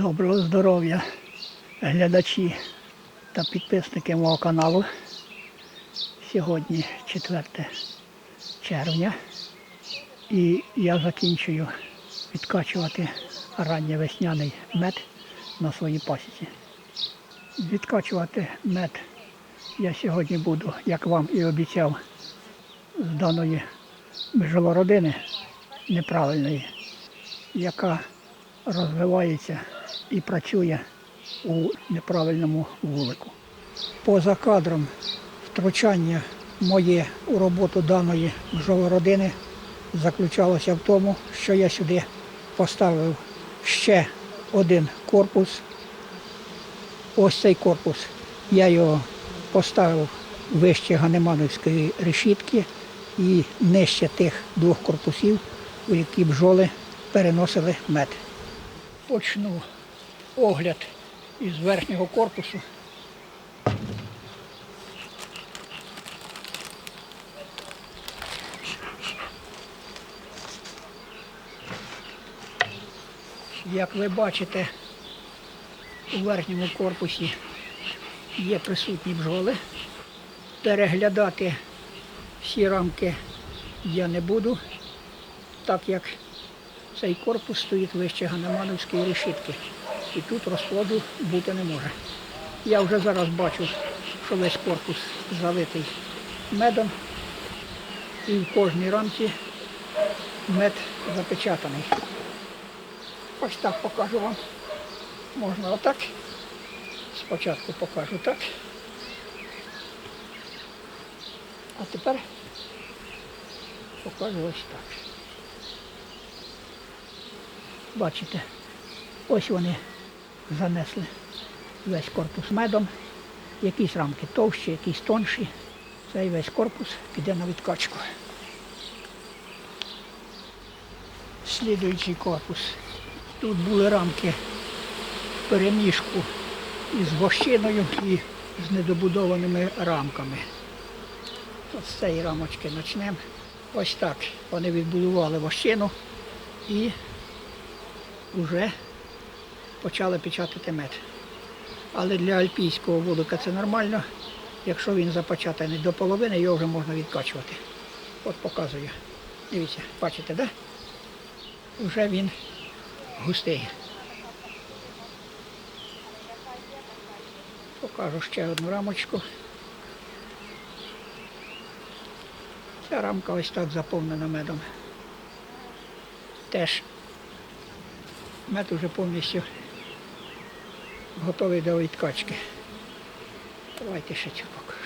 Доброго здоров'я, глядачі та підписники мого каналу. Сьогодні 4 червня і я закінчую відкачувати ранньовесняний мед на своїй пасіці. Відкачувати мед я сьогодні буду, як вам і обіцяв, з даної бджолородини неправильної, яка розвивається і працює у неправильному вулику. Поза кадром втручання моє у роботу даної бджолородини заключалося в тому, що я сюди поставив ще один корпус. Ось цей корпус. Я його поставив вище Ганемановської решітки і нижче тих двох корпусів, у які бджоли переносили мед. Почну огляд із верхнього корпусу. Як ви бачите, у верхньому корпусі є присутні бджоли. Переглядати всі рамки я не буду, так як цей корпус стоїть вище Ганамановської решітки. І тут розплоду бути не може. Я вже зараз бачу, що весь корпус залитий медом. І в кожній рамці мед запечатаний. Ось так покажу вам. Можна отак. Спочатку покажу так. А тепер покажу ось так. Бачите, ось вони занесли весь корпус медом. Якісь рамки товщі, якісь тонші. Цей весь корпус піде на відкачку. Слідуючий корпус. Тут були рамки переміжку із вощиною і з недобудованими рамками. От з цієї рамочки почнемо. Ось так вони відбудували вощину і вже почали печатати мед. Але для альпійського вулика це нормально. Якщо він запечатаний до половини, його вже можна відкачувати. От показую. Дивіться, бачите, да? Вже він густий. Покажу ще одну рамочку. Ця рамка ось так заповнена медом. Теж мед уже повністю готовий до відкачки. Давайте ще цю покажу.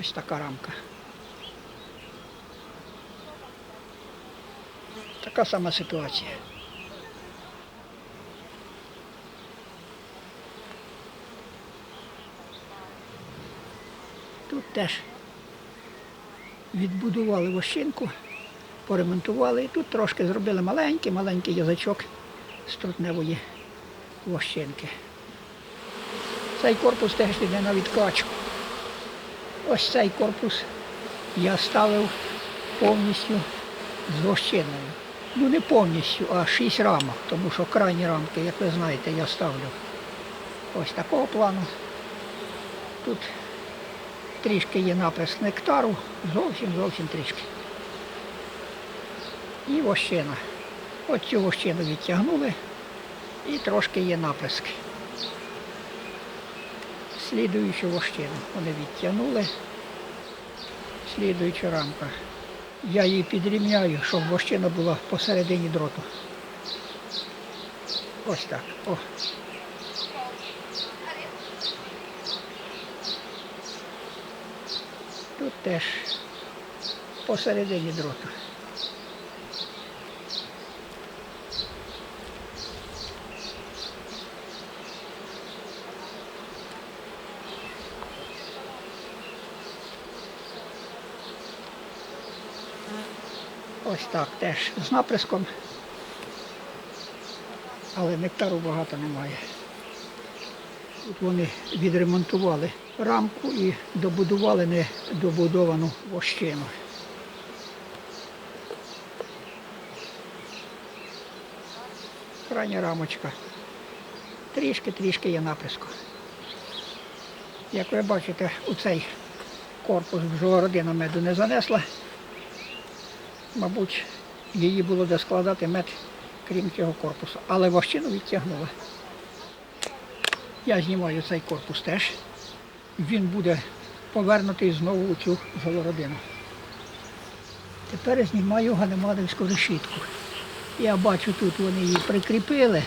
Ось така рамка. Така сама ситуація. Тут теж відбудували вощинку, поремонтували і тут трошки зробили маленький, маленький язичок з трутневої вощинки. Цей корпус теж йде на відкачку. Ось цей корпус я ставив повністю з вощиною. Ну не повністю, а шість рамок, тому що крайні рамки, як ви знаєте, я ставлю ось такого плану. Тут трішки є наприск нектару, зовсім зовсім трішки. І вощина. От цю вощину відтягнули і трошки є наприск. Слідуючу вощину вони відтягнули. Слідуюча рамка. Я її підрівняю, щоб вощина була посередині дроту. Ось так. О. Тут теж посередині дроту. Ось так теж з наприском. Але нектару багато немає. Тут вони відремонтували рамку і добудували недобудовану вощину. крайня рамочка. Трішки-трішки є наприску. Як ви бачите, у цей корпус бджолородина меду не занесла. Мабуть, її було де складати мед, крім цього корпусу. Але вощину відтягнула. Я знімаю цей корпус теж. Він буде повернутий знову у цю золородину. Тепер знімаю ганемадовську решітку. Я бачу, тут вони її прикріпили.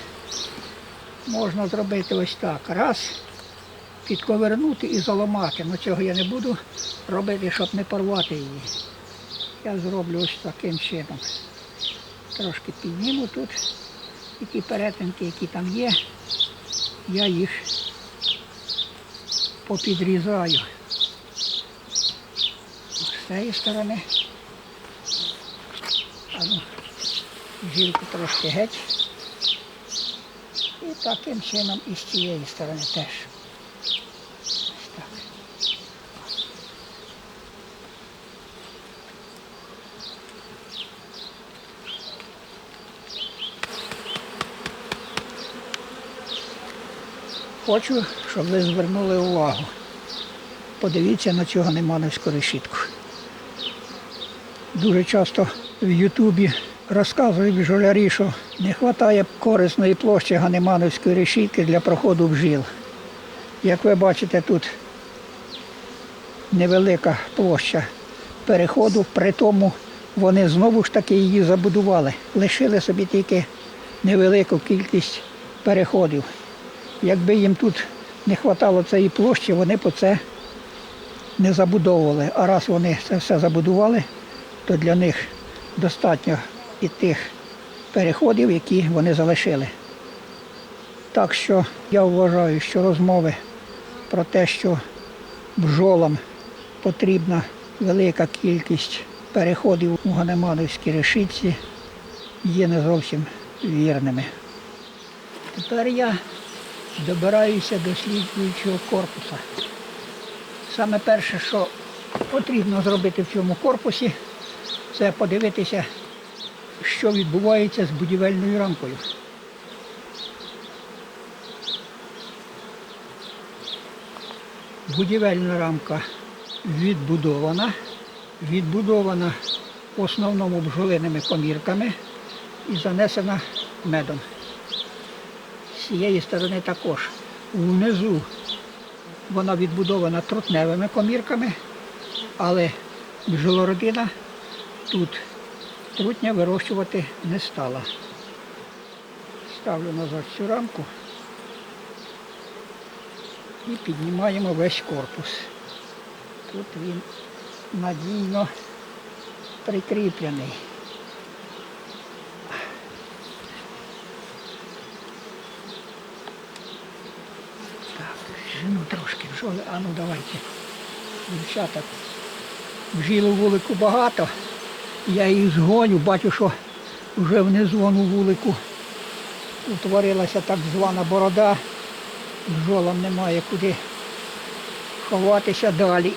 Можна зробити ось так. Раз, підковернути і заламати. Ну цього я не буду робити, щоб не порвати її. Я зроблю ось таким чином. Трошки підніму тут. І ті перетинки, які там є, я їх попідрізаю. З цієї сторони. А ну, жілку трошки геть. І таким чином і з цієї сторони теж. Хочу, щоб ви звернули увагу. Подивіться на цю ганемановську решітку. Дуже часто в Ютубі розказують бджолярі, що не вистачає корисної площі ганемановської решітки для проходу бджіл. Як ви бачите, тут невелика площа переходу, при тому вони знову ж таки її забудували, лишили собі тільки невелику кількість переходів. Якби їм тут не вистачало цієї площі, вони б це не забудовували. А раз вони це все забудували, то для них достатньо і тих переходів, які вони залишили. Так що я вважаю, що розмови про те, що бджолам потрібна велика кількість переходів у Ганемановській решітці, є не зовсім вірними. Тепер я добираюся до слідуючого корпуса. Саме перше, що потрібно зробити в цьому корпусі, це подивитися, що відбувається з будівельною рамкою. Будівельна рамка відбудована, відбудована в основному бджолиними комірками і занесена медом. Цієї сторони також. Внизу вона відбудована трутневими комірками, але бджолородина тут трутня вирощувати не стала. Ставлю назад цю рамку і піднімаємо весь корпус. Тут він надійно прикріплений. Жену трошки бджоли, а ну давайте. Дівчата. Бджіл вулику багато. Я їх згоню, бачу, що вже внизу вон у вулику утворилася так звана борода. Бджолам немає куди ховатися далі.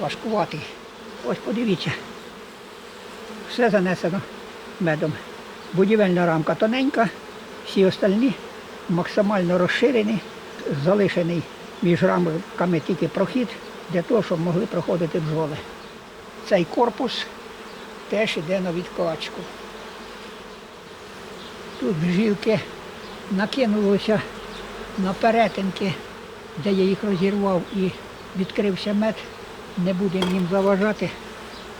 Важкуватий. Ось подивіться. Все занесено медом. Будівельна рамка тоненька, всі остальні максимально розширені, залишений між рамками тільки прохід для того, щоб могли проходити бджоли. Цей корпус теж йде на відкладчку. Тут бжілки накинулися на перетинки, де я їх розірвав і відкрився мед. Не будемо їм заважати.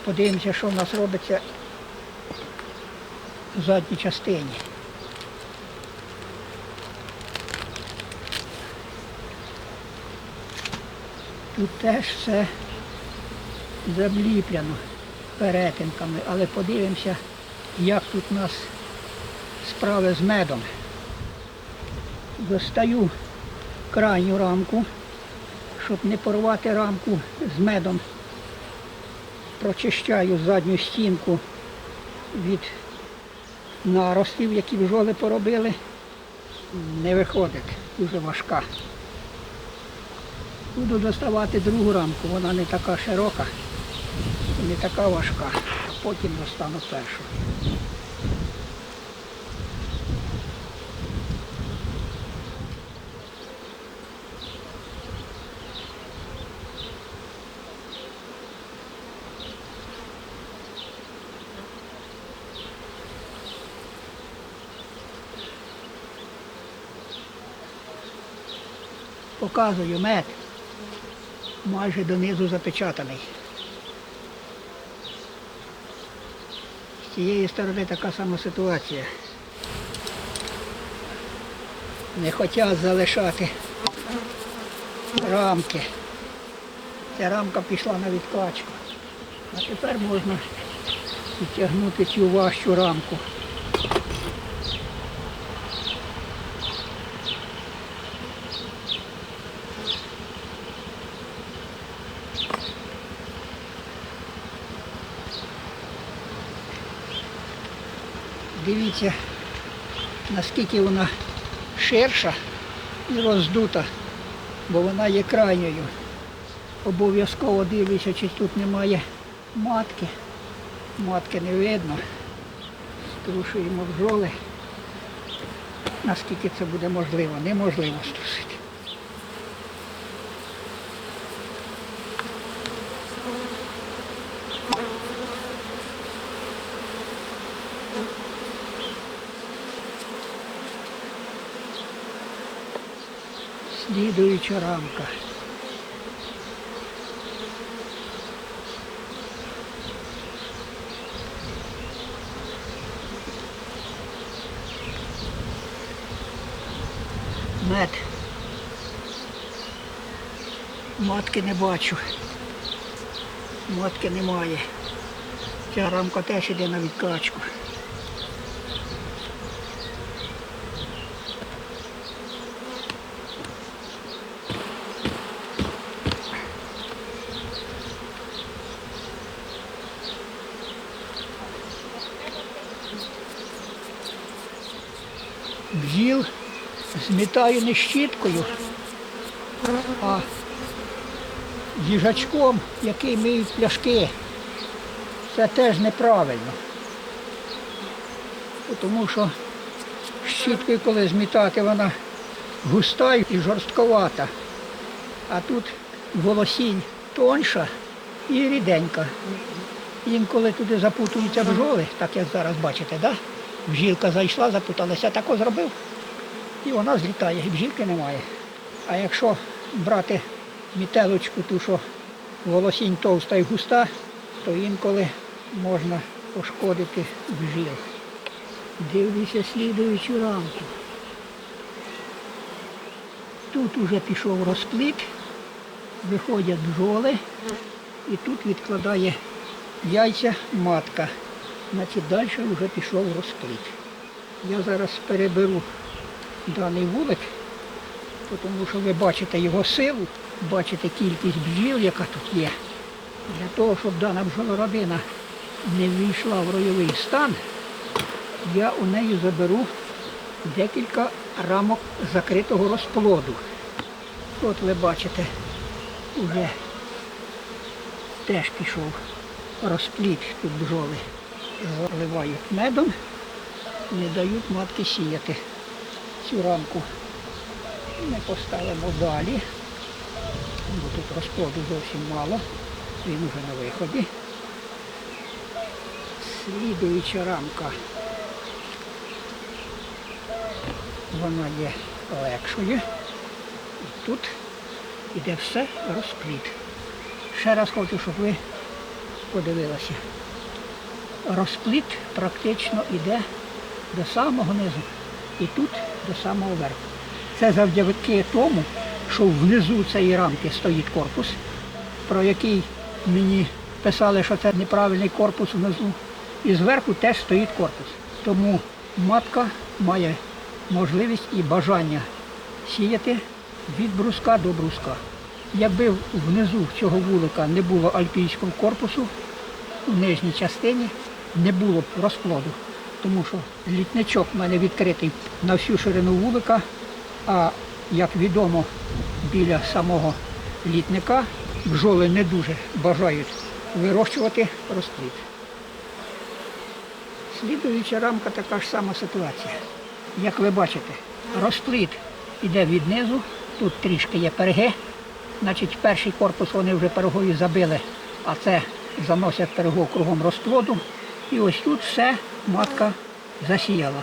Подивимося, що в нас робиться в задній частині. Тут теж все забліплено перетинками, але подивимося, як тут у нас справи з медом. Достаю крайню рамку, щоб не порвати рамку з медом. Прочищаю задню стінку від наростів, які бджоли поробили. Не виходить, дуже важка. Буду доставати другу рамку, вона не така широка, не така важка. а Потім достану першу. Показую мед. Майже донизу запечатаний. З цієї сторони така сама ситуація. Не хочуть залишати рамки. Ця рамка пішла на відкачку. А тепер можна підтягнути цю важчу рамку. Дивіться, наскільки вона ширша і роздута, бо вона є крайньою. Обов'язково дивлюся, чи тут немає матки. Матки не видно. Струшуємо бджоли. Наскільки це буде можливо, неможливо струсити. Слідуюча рамка. Мед. Матки не бачу. Матки немає. Ця рамка теж іде на відкачку. Бджіл змітаю не щіткою, а їжачком, який миють пляшки. Це теж неправильно. Тому що щіткою, коли змітати, вона густа і жорстковата. А тут волосінь тонша і ріденька. Інколи туди запутуються бджоли, так як зараз бачите, да? бжілка зайшла, запуталася, тако зробив, і вона злітає, і бжілки немає. А якщо брати мітелочку, ту, що волосінь товста і густа, то інколи можна пошкодити бжіл. Дивлюся слідуючу рамку. Тут уже пішов розпліт, виходять бджоли, і тут відкладає яйця матка. Значить, далі вже пішов розпліт. Я зараз переберу даний вулик, тому що ви бачите його силу, бачите кількість бджіл, яка тут є. Для того, щоб дана бджолородина не ввійшла в ройовий стан, я у неї заберу декілька рамок закритого розплоду. От ви бачите, вже теж пішов розпліт тут бджоли. Заливають медом, не дають матки сіяти. Цю рамку ми поставимо далі, бо тут розплоду зовсім мало, він вже на виході. Слідуюча рамка, вона є легшою. І тут іде все розпліт. Ще раз хочу, щоб ви подивилися. Розпліт практично йде до самого низу і тут до самого верху. Це завдяки тому, що внизу цієї рамки стоїть корпус, про який мені писали, що це неправильний корпус внизу. І зверху теж стоїть корпус. Тому матка має можливість і бажання сіяти від бруска до бруска. Якби внизу цього вулика не було альпійського корпусу, у нижній частині не було б розплоду, тому що літничок в мене відкритий на всю ширину вулика, а як відомо, біля самого літника бджоли не дуже бажають вирощувати розплід. Слідуюча рамка така ж сама ситуація. Як ви бачите, розплід іде від низу, тут трішки є перги, значить перший корпус вони вже перегою забили, а це заносять перегу кругом розплоду. І ось тут все матка засіяла.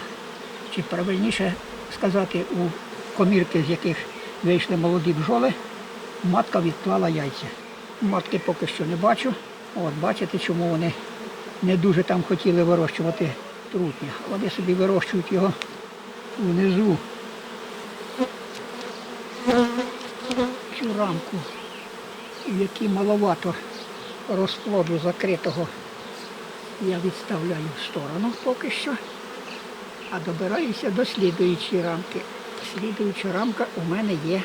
Чи правильніше сказати, у комірки, з яких вийшли молоді бджоли, матка відклала яйця. Матки поки що не бачу. От бачите, чому вони не дуже там хотіли вирощувати трутня. Вони собі вирощують його внизу. Цю рамку, в якій маловато розплоду закритого, я відставляю в сторону поки що, а добираюся до слідуючої рамки. Слідуюча рамка у мене є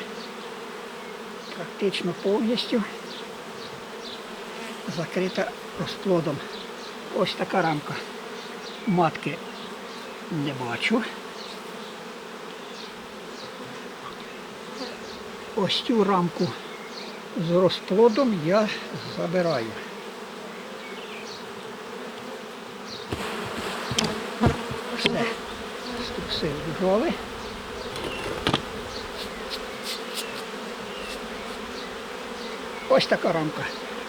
практично повністю закрита розплодом. Ось така рамка. Матки не бачу. Ось цю рамку з розплодом я забираю. Все, струсив бджоли. Ось така рамка,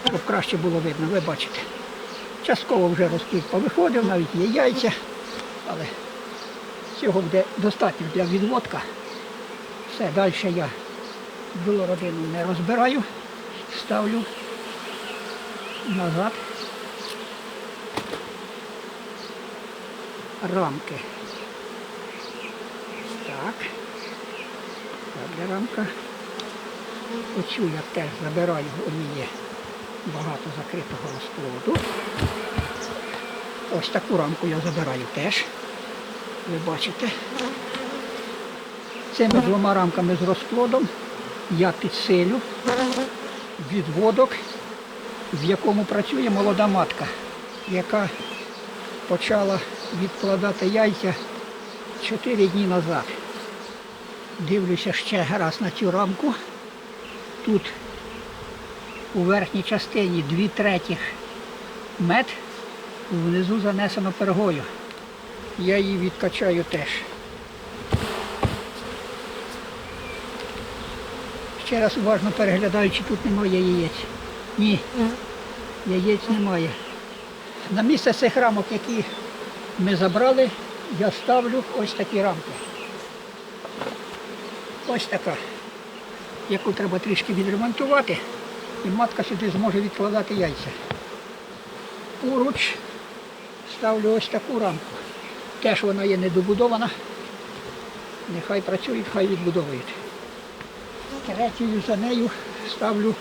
щоб краще було видно, ви бачите. Частково вже розплід повиходив, навіть є яйця, але цього буде достатньо для відводка. Все, далі я родину не розбираю, ставлю назад рамки. Так. Далі рамка. Оцю я теж забираю, у мене багато закритого розплоду. Ось таку рамку я забираю теж. Ви бачите. Цими двома рамками з розплодом я підсилю відводок, в якому працює молода матка, яка почала відкладати яйця 4 дні назад. Дивлюся ще раз на цю рамку. Тут у верхній частині 2 третіх мед, внизу занесено пергою. Я її відкачаю теж. Ще раз уважно переглядаю, чи тут немає яєць. Ні, яєць немає. На місце цих рамок, які ми забрали, я ставлю ось такі рамки. Ось така, яку треба трішки відремонтувати, і матка сюди зможе відкладати яйця. Поруч ставлю ось таку рамку. Теж вона є недобудована. Нехай працюють, хай відбудовують. Третьою за нею ставлю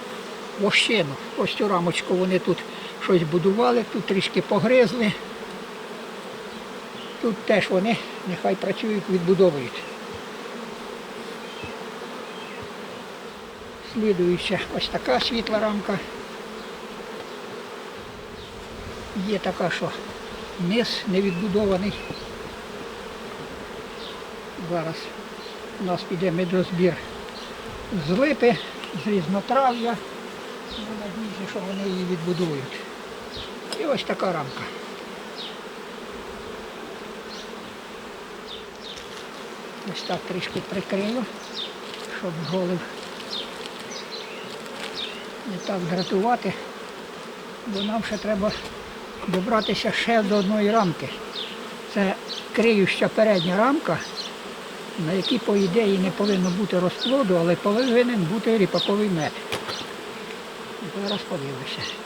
вощину. Ось цю рамочку вони тут щось будували, тут трішки погризли. Тут теж вони нехай працюють, відбудовують. Слідуюча ось така світла рамка. Є така, що низ не відбудований. Зараз у нас піде медозбір з липи, з різнотрав'я. Надіюся, що вони її відбудують. І ось така рамка. Ось так трішки прикрию, щоб голив не так дратувати, бо нам ще треба добратися ще до одної рамки. Це криюча передня рамка, на якій, по ідеї, не повинно бути розплоду, але повинен бути ріпаковий мед. Зараз подивлюся.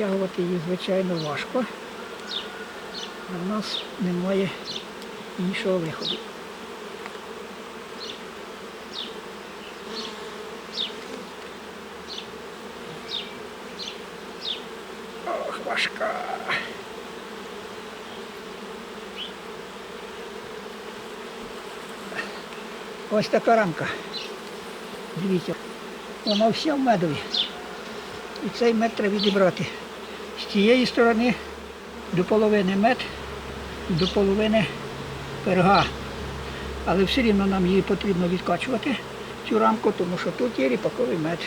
Витягувати її, звичайно, важко. А в нас немає іншого виходу. Ох, важка. Ось така рамка. Дивіться, вона вся в медові. І цей мед треба відібрати. З цієї сторони до половини мед, до половини перга. Але все рівно нам її потрібно відкачувати, цю рамку, тому що тут є ріпаковий мед.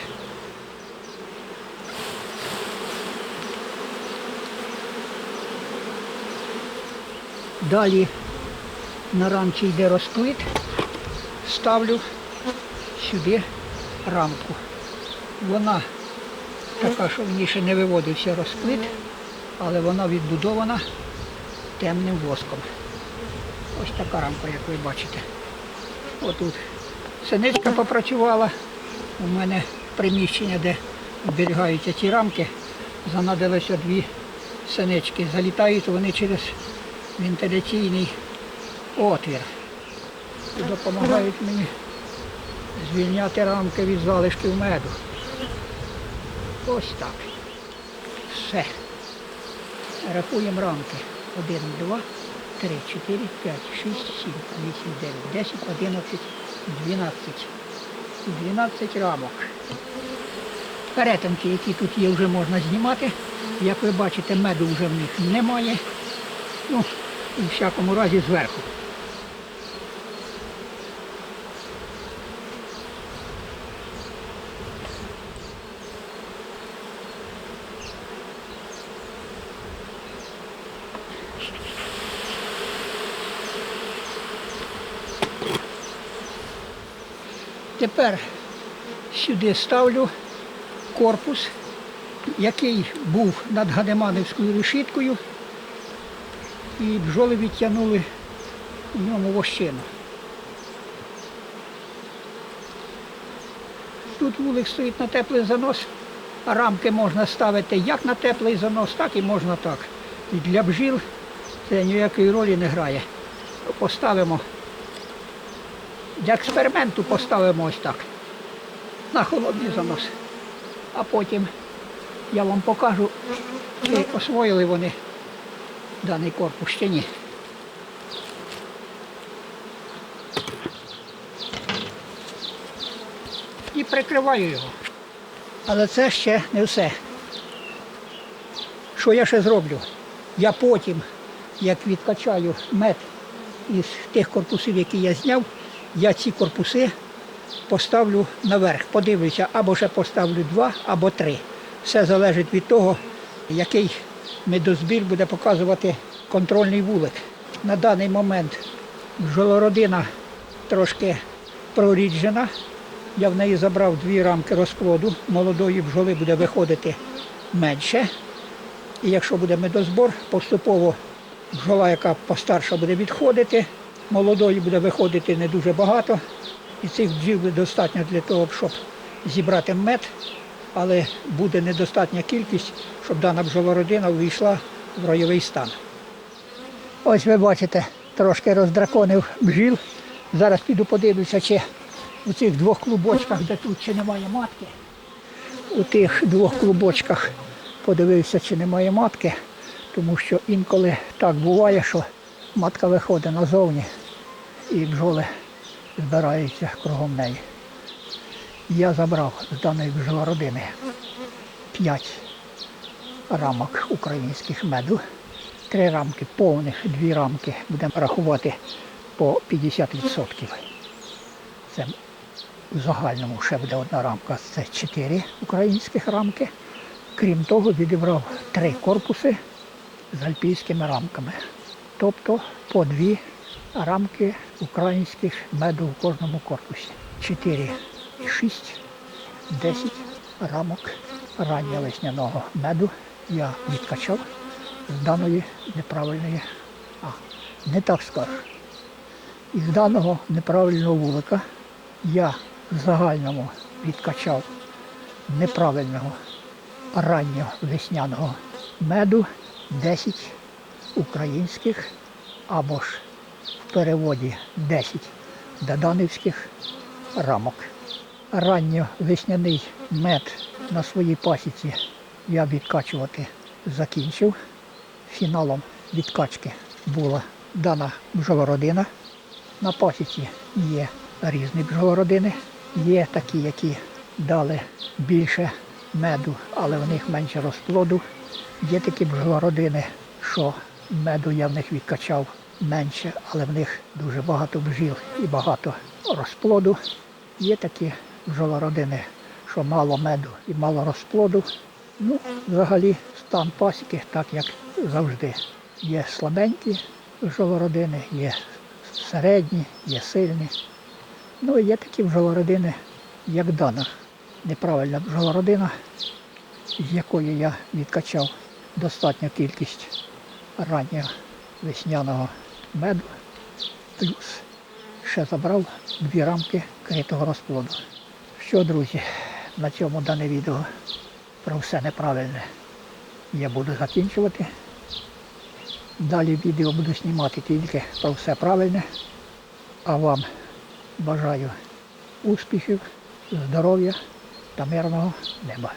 Далі на рамці йде розплит, ставлю сюди рамку. Вона така, що в ній ще не виводився розплит, але вона відбудована темним воском. Ось така рамка, як ви бачите. Отут синичка попрацювала. У мене приміщення, де зберігаються ці рамки, занадилося дві синички. Залітають вони через вентиляційний отвір. І допомагають мені звільняти рамки від залишків меду. Ось так. Все. Рахуємо рамки. 1, 2, 3, 4, 5, 6, 7, 8, 9, 10, 11, 12. 12 рамок. Перетинки, які тут є, вже можна знімати. Як ви бачите, меду вже в них немає. Ну, у всякому разі зверху. Тепер сюди ставлю корпус, який був над Гадеманівською решіткою, і бджоли відтягнули у ньому вощину. Тут вулик стоїть на теплий занос, а рамки можна ставити як на теплий занос, так і можна так. І для бджіл це ніякої ролі не грає. Поставимо для експерименту поставимо ось так. На холодний занос. А потім я вам покажу, чи освоїли вони даний корпус чи ні. І прикриваю його. Але це ще не все. Що я ще зроблю? Я потім, як відкачаю мед із тих корпусів, які я зняв, я ці корпуси поставлю наверх. Подивлюся, або ще поставлю два, або три. Все залежить від того, який медозбір буде показувати контрольний вулик. На даний момент бджолородина трошки проріджена. Я в неї забрав дві рамки розплоду. Молодої бджоли буде виходити менше. І якщо буде медозбор, поступово бджола, яка постарша, буде відходити, молодої буде виходити не дуже багато. І цих бджіл буде достатньо для того, щоб зібрати мед, але буде недостатня кількість, щоб дана бджолородина увійшла в ройовий стан. Ось ви бачите, трошки роздраконив бджіл. Зараз піду подивлюся, чи у цих двох клубочках, де тут ще немає матки. У тих двох клубочках подивився, чи немає матки, тому що інколи так буває, що матка виходить назовні і бджоли збираються кругом неї. Я забрав з даної бджолородини 5 рамок українських меду, три рамки повних, дві рамки будемо рахувати по 50%. Це в загальному ще буде одна рамка, це 4 українських рамки. Крім того, відібрав три корпуси з альпійськими рамками. Тобто по дві рамки українських меду в кожному корпусі. 4, 6, 10 рамок раннього весняного меду я відкачав з даної неправильної, а не так скажу. Із даного неправильного вулика я в загальному відкачав неправильного раннього весняного меду 10 українських або ж переводі 10 даданівських рамок. Ранньовесняний мед на своїй пасіці я відкачувати закінчив. Фіналом відкачки була дана бджолородина. На пасіці є різні бджолородини. Є такі, які дали більше меду, але в них менше розплоду. Є такі бджолородини, що меду я в них відкачав менше, але в них дуже багато бджіл і багато розплоду. Є такі бджолородини, що мало меду і мало розплоду. Ну, взагалі, стан пасіки, так як завжди. Є слабенькі бджолородини, є середні, є сильні. Ну є такі бджолородини, як дана. Неправильна бджолородина, з якої я відкачав достатню кількість раннього весняного меду, плюс ще забрав дві рамки критого розплоду. Що, друзі, на цьому дане відео про все неправильне я буду закінчувати. Далі відео буду знімати тільки про все правильне. А вам бажаю успіхів, здоров'я та мирного неба.